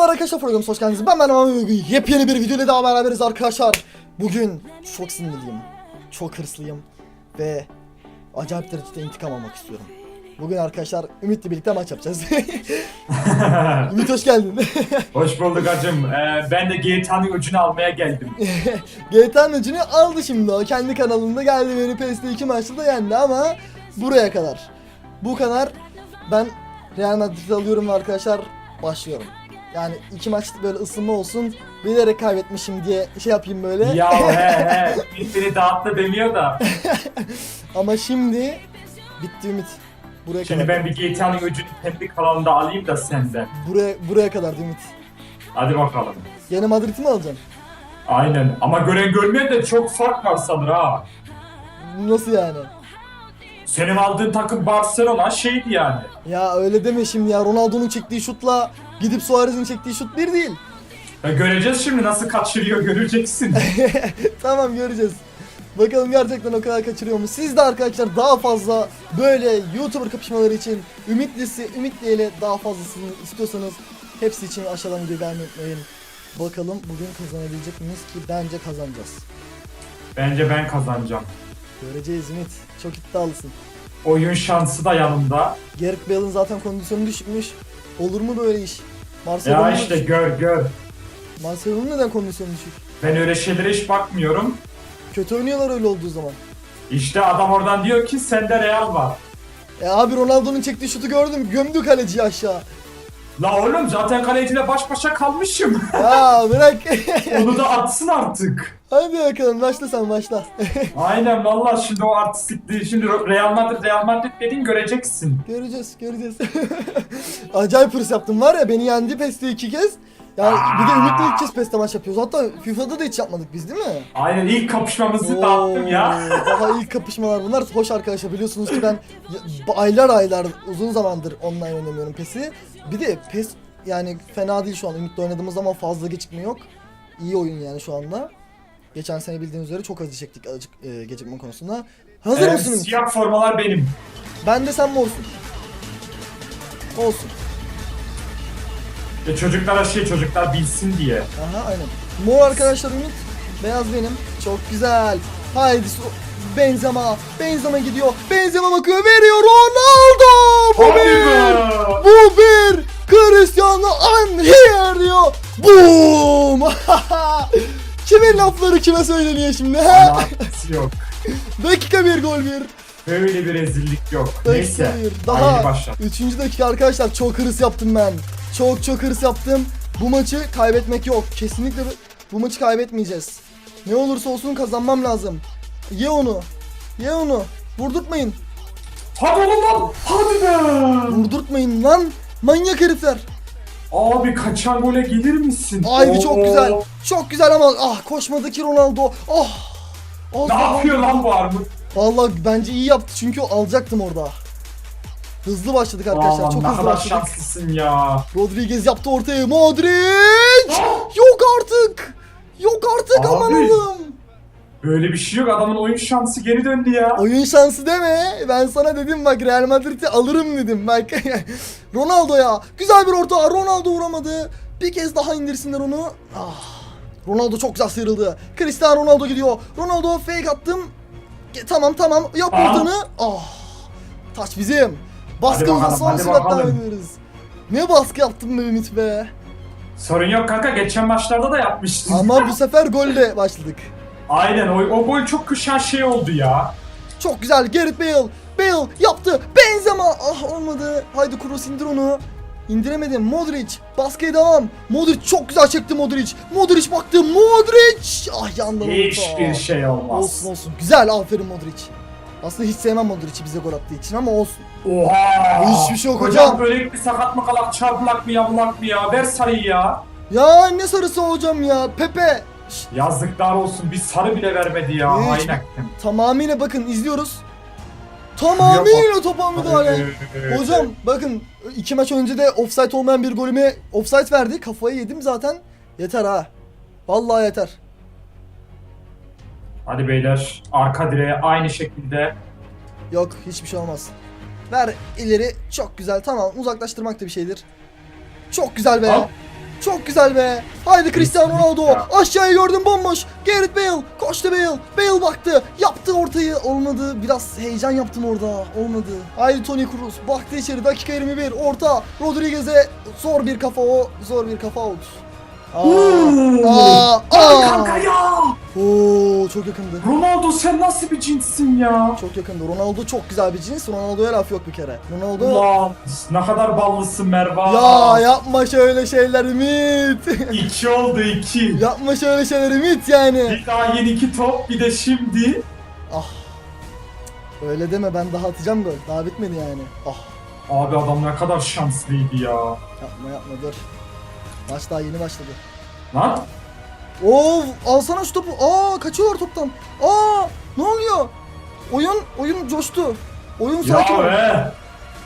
Merhaba arkadaşlar programımıza hoş geldiniz. Ben Merhaba yepyeni bir videoyla daha beraberiz arkadaşlar. Bugün çok sinirliyim. Çok hırslıyım. Ve acayip derecede intikam almak istiyorum. Bugün arkadaşlar Ümit'le birlikte maç yapacağız. Ümit hoş geldin. Hoş bulduk hacım. Ee, ben de GTA'nın öcünü almaya geldim. GTA'nın öcünü aldı şimdi o. Kendi kanalında geldi beni PS'de 2 maçta da yendi ama buraya kadar. Bu kadar. Ben Real Madrid'i alıyorum arkadaşlar başlıyorum. Yani iki maç böyle ısınma olsun. Bilerek kaybetmişim diye şey yapayım böyle. ya he he. Beni dağıttı demiyor da. Ama şimdi bitti Ümit. Buraya Şimdi kadar. ben bir GTA'nın öcünü kendi kanalımda alayım da senden. Buraya buraya kadar Ümit. Hadi bakalım. Yine Madrid'i mi alacaksın? Aynen. Ama gören görmeyen de çok fark var sanır ha. Nasıl yani? Senin aldığın takım Barcelona şeydi yani. Ya öyle deme şimdi ya. Ronaldo'nun çektiği şutla gidip Suarez'in çektiği şut bir değil. Ya göreceğiz şimdi nasıl kaçırıyor göreceksin. tamam göreceğiz. Bakalım gerçekten o kadar kaçırıyor mu? Siz de arkadaşlar daha fazla böyle YouTuber kapışmaları için Ümitlisi, Ümitli ile daha fazlasını istiyorsanız hepsi için aşağıdan videoyu beğenmeyi unutmayın. Bakalım bugün kazanabilecek miyiz ki bence kazanacağız. Bence ben kazanacağım. Göreceğiz Ümit. Çok iddialısın. Oyun şansı da yanımda. Gareth Bale'ın zaten kondisyonu düşükmüş. Olur mu böyle iş? Marcelo'nun Ya işte gör gör. Marcelo'nun neden kondisyonu düşük? Ben öyle şeylere hiç bakmıyorum. Kötü oynuyorlar öyle olduğu zaman. İşte adam oradan diyor ki sende Real var. E abi Ronaldo'nun çektiği şutu gördüm. Gömdü kaleciyi aşağı. La oğlum zaten kaleciyle baş başa kalmışım. Ya bırak. Onu da atsın artık. Hadi bakalım başla sen başla. Aynen valla şimdi o artistlikliği şimdi Real Madrid Real Madrid dediğin göreceksin. göreceğiz göreceğiz. Acayip hırs yaptım var ya beni yendi PES'te iki kez. Yani bir de Ümit'le ilk kez PES'te maç yapıyoruz. Hatta FIFA'da da hiç yapmadık biz değil mi? Aynen ilk kapışmamızı dağıttım ya. Daha ilk kapışmalar bunlar. Hoş arkadaşlar biliyorsunuz ki ben aylar aylar uzun zamandır online oynamıyorum PES'i. Bir de PES yani fena değil şu an. Ümit'le oynadığımız zaman fazla gecikme yok. İyi oyun yani şu anda. Geçen sene bildiğiniz üzere çok acı çektik acık, e, gecikme konusunda. Hazır Ee, mısın Ümit? siyah formalar benim. Ben de sen morsun. Olsun. E, çocuklara şey çocuklar bilsin diye. Aha aynen. Mor arkadaşlar Ümit. Beyaz benim. Çok güzel. Haydi so- Benzema. Benzema gidiyor. Benzema bakıyor. Veriyor Ronaldo. Bu Hadi bir. be! Bu bir. Cristiano I'm here diyor. Boom. Kimin lafları kime söyleniyor şimdi? Alakası yok. Dakika bir gol bir. Böyle bir rezillik yok. Dakika Neyse. bir. Daha Haydi başla. 3. dakika arkadaşlar çok hırs yaptım ben. Çok çok hırs yaptım. Bu maçı kaybetmek yok. Kesinlikle bu, maçı kaybetmeyeceğiz. Ne olursa olsun kazanmam lazım. Ye onu. Ye onu. Vurdurtmayın. Hadi oğlum lan. Hadi be. Vurdurtmayın lan. Manyak herifler. Abi kaçan gole gelir misin? Haydi çok güzel. Çok güzel ama ah koşmadı ki Ronaldo. Ah. Az Ne yapıyor lan bu armut? Vallahi bence iyi yaptı çünkü alacaktım orada. Hızlı başladık arkadaşlar. Aman çok hızlı başladık. şanslısın ya. Rodriguez yaptı ortaya. Modric! Yok artık. Yok artık Abi. aman Allah'ım. Böyle bir şey yok adamın oyun şansı geri döndü ya. Oyun şansı deme. Ben sana dedim bak Real Madrid'i alırım dedim bak. Ronaldo ya. Güzel bir orta. Ronaldo vuramadı. Bir kez daha indirsinler onu. Ah. Ronaldo çok güzel sıyrıldı. Cristiano Ronaldo gidiyor. Ronaldo fake attım. Tamam tamam. Yap ortanı. Ah. Taç bizim. Baskımıza bakalım, son hadi sürat devam bakalım. Ne baskı yaptın be Ümit be. Sorun yok kanka geçen maçlarda da yapmıştın. Ama bu sefer golle başladık. Aynen o, o gol çok kışan şey oldu ya. Çok güzel Gareth Bale. Bale yaptı. Benzema. Ah olmadı. Haydi Kroos indir onu. İndiremedim. Modric. Baskıya devam. Modric çok güzel çekti Modric. Modric baktı. Modric. Ah yandan oldu. Hiçbir şey olmaz. Olsun olsun. Güzel aferin Modric. Aslında hiç sevmem Modric'i bize gol attığı için ama olsun. Oha! Hiçbir şey yok hocam. böyle bir sakat mı kalak çarpılak mı yamulak mı ya? Ver sarıyı ya. Ya ne sarısı hocam ya. Pepe. Şşt, Yazıklar olsun bir sarı bile vermedi ya. Hiç- Aynen. tamamıyla bakın izliyoruz. Tamamıyla topa müdahale. Hocam bakın iki maç önce de offside olmayan bir golüme offside verdi. Kafayı yedim zaten. Yeter ha. Vallahi yeter. Hadi beyler arka direğe aynı şekilde. Yok hiçbir şey olmaz. Ver ileri çok güzel tamam uzaklaştırmak da bir şeydir. Çok güzel be. Al. Çok güzel be. Haydi Cristiano Ronaldo. Ya. Aşağıya gördüm bomboş. Gareth Bale. Koştu Bale. Bale baktı. Yaptı ortayı. Olmadı. Biraz heyecan yaptım orada. Olmadı. Haydi Toni Kroos. Baktı içeri. Dakika 21. Orta. Rodriguez'e zor bir kafa o. Zor bir kafa out. Aa. Aa. Aa. kanka ya. Oo, çok yakındı. Ronaldo sen nasıl bir cinssin ya? Çok yakındı. Ronaldo çok güzel bir cins. Ronaldo'ya laf yok bir kere. Ronaldo Ulan ne kadar ballısın Mervan. Ya yapma şöyle şeyler Ümit. İki oldu iki. yapma şöyle şeyler Ümit yani. Bir daha yeni iki top bir de şimdi. Ah. Öyle deme ben daha atacağım gol. Daha bitmedi yani. Ah. Abi adam ne kadar şanslıydı ya. Yapma yapma dur. Maç daha yeni başladı. Lan Oo alsana şu topu. Aa kaçıyorlar toptan. Aa ne oluyor? Oyun oyun coştu. Oyun sakin ol. be.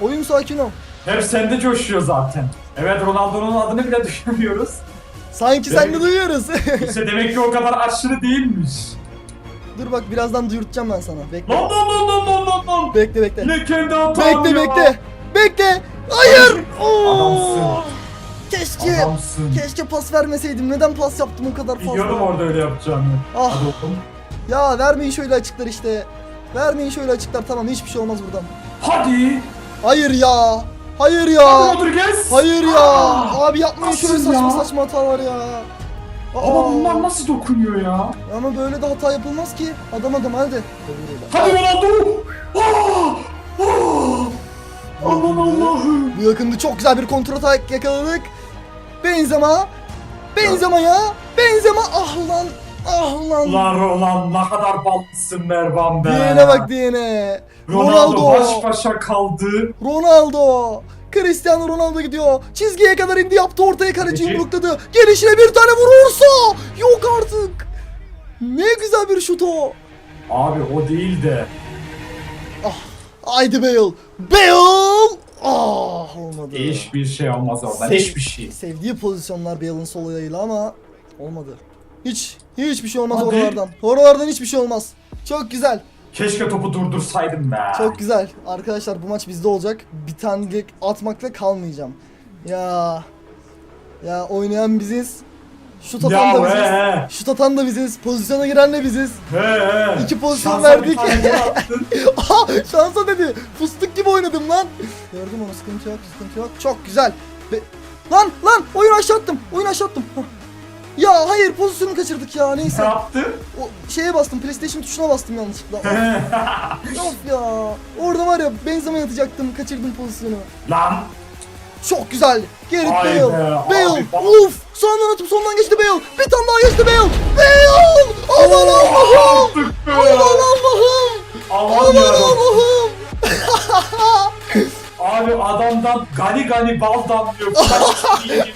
Oyun sakin ol. Hep sende coşuyor zaten. Evet Ronaldo'nun adını bile düşünmüyoruz. Sanki sen de duyuyoruz. İşte demek ki o kadar aşırı değilmiş. dur bak birazdan duyurtacağım ben sana. Bekle. Lan lan lan lan lan lan lan. Bekle bekle. Yine kendi hatam Bekle ya. bekle. Bekle. Hayır. Oo. Adamsın. Keşke Adamsın. keşke pas vermeseydim. Neden pas yaptım o kadar fazla? orada öyle yapacağını. Ah. Hadi oğlum. Ya vermeyin şöyle açıklar işte. Vermeyin şöyle açıklar. Tamam hiçbir şey olmaz buradan. Hadi. Hayır ya. Hayır ya. Hadi Rodriguez. Hayır ya. Ah. Abi yapmayın şöyle saçma ya? saçma hatalar ya. Aa. Ama bunlar nasıl dokunuyor ya? Ama böyle de hata yapılmaz ki. Adam adam hadi. Hadi Ronaldo. Ah! Ah! Aman Allah'ım. Bu yakında çok güzel bir kontrol atak yakaladık. Benzema. Benzema ya. Benzema. Ah ulan. Ah ulan. Ulan Roland ne kadar ballısın Mervan be. Diyene bak diyene. Ronaldo, Ronaldo. baş başa kaldı. Ronaldo. Cristiano Ronaldo gidiyor. Çizgiye kadar indi yaptı ortaya kaleciyi Peki. blokladı. Gelişine bir tane vurursa. Yok artık. Ne güzel bir şut o. Abi o değil de. Haydi Bale. Bale. Ah olmadı. Hiçbir şey olmaz oradan. Sev- Hiçbir şey. Sevdiği pozisyonlar Bale'ın sol ayağıyla ama olmadı. Hiç hiçbir şey olmaz Hadi. oralardan. Oralardan hiçbir şey olmaz. Çok güzel. Keşke topu durdursaydım be. Çok güzel. Arkadaşlar bu maç bizde olacak. Bir tane atmakla kalmayacağım. Ya ya oynayan biziz. Şut atan Ya da biziz. he Şut atan da biziz. Pozisyona giren de biziz. he. he. İki pozisyon Şansa verdik. bir tane attın. Aha şansa dedi. Fıstık gibi oynadım lan. Gördüm onu sıkıntı yok sıkıntı yok. Çok güzel. Be- lan lan oyun aşağı attım. Oyun aşağı attım. Hah. Ya hayır pozisyonu kaçırdık ya ne neyse. yaptın? O şeye bastım PlayStation tuşuna bastım yanlışlıkla. Of, ya. Orada var ya benzeme yatacaktım kaçırdım pozisyonu. Lan. Çok güzel. Gareth Bale. Bale. Uf. Sondan atıp sondan geçti Bale. Bir tane daha geçti Bale. Bale. Aman Allah'ım. Aman Allah'ım. Aman. Allah'ım. Abi adamdan gani gani bal damlıyor.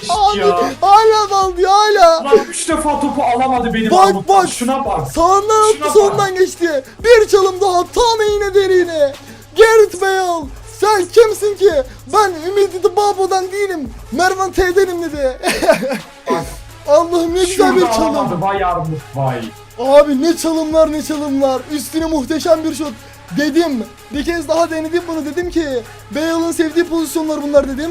Abi ya. hala baldı hala. Lan 3 defa topu alamadı benim Bak, Mahmut. bak. Şuna bak. Sağından Şuna attı bak. sondan geçti. Bir çalım daha tam iğne deriğine. Gareth Bale. Sen kimsin ki? Ben Ümit Babo'dan değilim. Mervan T'denim dedi. Allah'ım ne güzel bir çalım. Vay armut vay. Abi ne çalımlar ne çalımlar. Üstüne muhteşem bir şut. Dedim. Bir kez daha denedim bunu. Dedim ki Bale'ın sevdiği pozisyonlar bunlar dedim.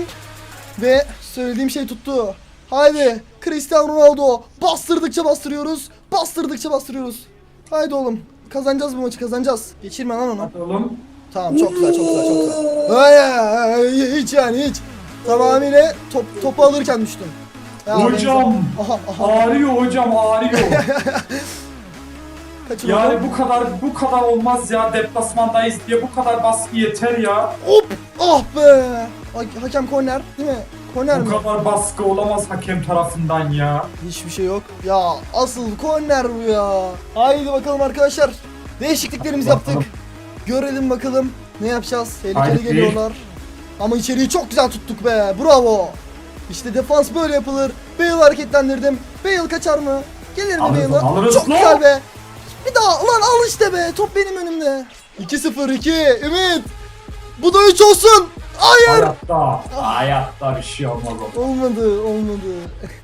Ve söylediğim şey tuttu. Haydi Cristiano Ronaldo. Bastırdıkça bastırıyoruz. Bastırdıkça bastırıyoruz. Haydi oğlum. Kazanacağız bu maçı kazanacağız. Geçirme lan onu. Hadi oğlum. Tamam çok güzel çok güzel çok güzel. Ay, ay, ay, hiç yani hiç. Tamamıyla top, topu alırken düştüm. Ya, Hocam. Aha aha. Ağrıyor hocam ağrıyor. Kaçın yani bu kadar bu kadar olmaz ya deplasmandayız diye bu kadar baskı yeter ya. Hop! Ah be! Ha- hakem korner değil mi? Korner mi? Bu kadar baskı olamaz hakem tarafından ya. Hiçbir şey yok. Ya asıl korner bu ya. Haydi bakalım arkadaşlar. Değişikliklerimizi yaptık. Görelim bakalım ne yapacağız. Tehlikeli Haydi. geliyorlar. Ama içeriği çok güzel tuttuk be. Bravo. İşte defans böyle yapılır. Bale hareketlendirdim. Bale kaçar mı? Gelir mi Alırız, Bale'a? alırız Çok lan. güzel be. Bir daha lan al işte be. Top benim önümde. 2-0 2. Ümit. Bu da 3 olsun. Hayır. Hayatta, hayatta bir şey olmaz. Olmadı, olmadı.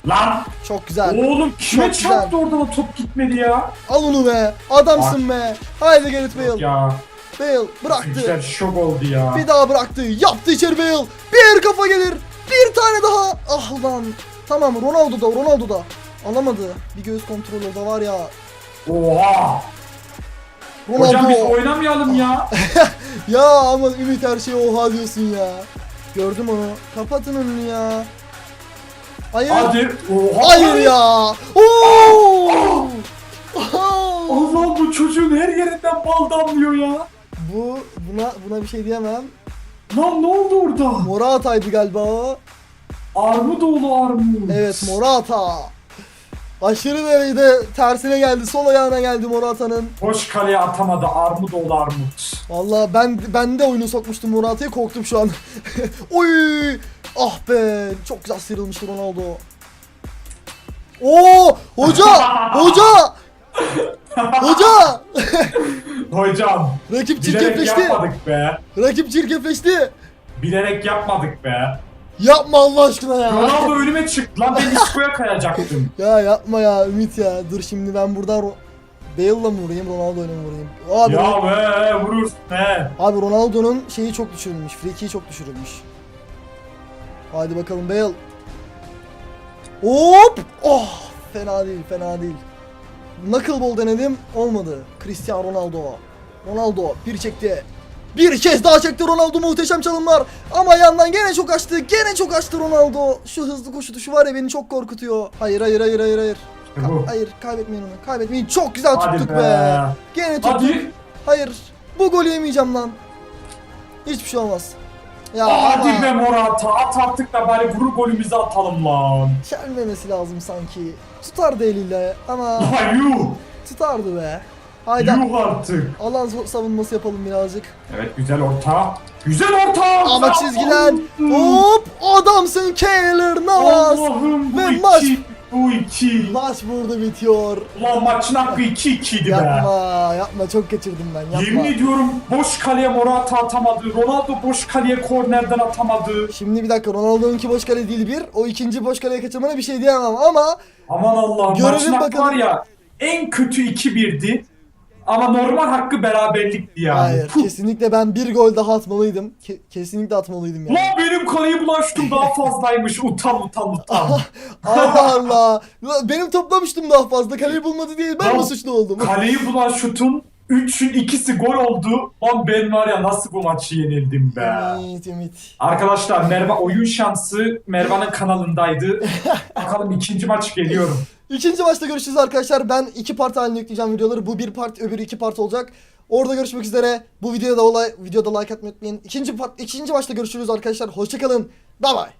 Lan! Çok güzel. Oğlum kime Çok güzel. çarptı oradan o top gitmedi ya? Al onu be. Adamsın be. Haydi Gareth Bale. Ya Bale bıraktı. şok oldu ya. Bir daha bıraktı. Yaptı içeri Bale. Bir kafa gelir. Bir tane daha. Ah lan. Tamam Ronaldo da Ronaldo da. Alamadı. Bir göğüs kontrolü da var ya. Oha. Ronaldo. Hocam biz oynamayalım ya. Ya ama Ümit her şeye oha diyorsun ya. Gördüm onu. Kapatın önünü ya. Hayır. Hadi. Oha. Hayır ya. Oo! Allah bu çocuğun her yerinden bal damlıyor ya. Bu buna buna bir şey diyemem. Lan ne oldu orada? Morata'ydı galiba o. Armudoğlu armut. Evet Morata. Aşırı derecede tersine geldi. Sol ayağına geldi Morata'nın. Boş kaleye atamadı Armudoğlu armut. Vallahi ben ben de oyunu sokmuştum Morata'ya korktum şu an. Oy! Ah be! Çok güzel sıyrılmış Ronaldo. Oo! Hoca! Hoca! Hoca! Hocam. Rakip Bilerek çirkefleşti. yapmadık be. Rakip çirkefleşti. Bilerek yapmadık be. Yapma Allah aşkına ya. Ronaldo önüme çıktı lan ben Isco'ya kayacaktım. Ya yapma ya Ümit ya. Dur şimdi ben buradan Ro- Bale'la mı vurayım Ronaldo'yla mı vurayım? Abi, ya be vurursun he. abi Ronaldo'nun şeyi çok düşürülmüş. Frikiği çok düşürülmüş. Hadi bakalım Bale. Hop! Oh! Fena değil, fena değil. Knuckleball denedim, olmadı. Cristiano Ronaldo. Ronaldo bir çekti. Bir kez daha çekti Ronaldo muhteşem çalımlar. Ama yandan gene çok açtı. Gene çok açtı Ronaldo. Şu hızlı koşu tuşu var ya beni çok korkutuyor. Hayır hayır hayır hayır hayır. Ka- hayır kaybetmeyin onu. Kaybetmeyin. Çok güzel Hadi tuttuk be. be. Gene tuttuk. Hadi. Hayır. Bu golü yemeyeceğim lan. Hiçbir şey olmaz. Ya Hadi ama be Morata at artık da bari vuru golümüzü atalım lan. Çelmemesi lazım sanki. Tutardı eliyle ama yuh. tutardı be. Haydi Yuh artık. alan savunması yapalım birazcık. Evet güzel orta. Güzel orta. Ama Güzel. çizgiden hop adamsın Keylor Navas. Allah'ım bu Ve iki. Bu iki. Maç burada bitiyor. Ulan maçın hakkı 2-2'ydi be. Yapma yapma çok kaçırdım ben yapma. Yemin ediyorum boş kaleye Morata atamadı. Ronaldo boş kaleye kornerden atamadı. Şimdi bir dakika Ronaldo'nunki boş kale değil bir. O ikinci boş kaleye kaçırmana bir şey diyemem ama Aman Allah'ım maçın hakkı var ya en kötü 2-1'di. Ama normal hakkı beraberlikti yani. hayır kesinlikle ben bir gol daha atmalıydım. Ke- kesinlikle atmalıydım yani. Lan benim kaleyi bulaştım daha fazlaymış. Utan utan utan. Allah Allah. Lan Benim toplamıştım daha fazla. Kaleyi bulmadı diye ben mi suçlu oldum? Kaleyi bulan şutun 3'ün ikisi gol oldu. Lan ben var ya nasıl bu maçı yenildim be. Ümit Ümit. Arkadaşlar Merve oyun şansı Merve'nin kanalındaydı. Bakalım ikinci maç geliyorum. İkinci maçta görüşürüz arkadaşlar. Ben iki part halinde yükleyeceğim videoları. Bu bir part, öbürü iki part olacak. Orada görüşmek üzere. Bu videoda olay, videoda like atmayı unutmayın. İkinci part, ikinci maçta görüşürüz arkadaşlar. Hoşçakalın. Bye bye.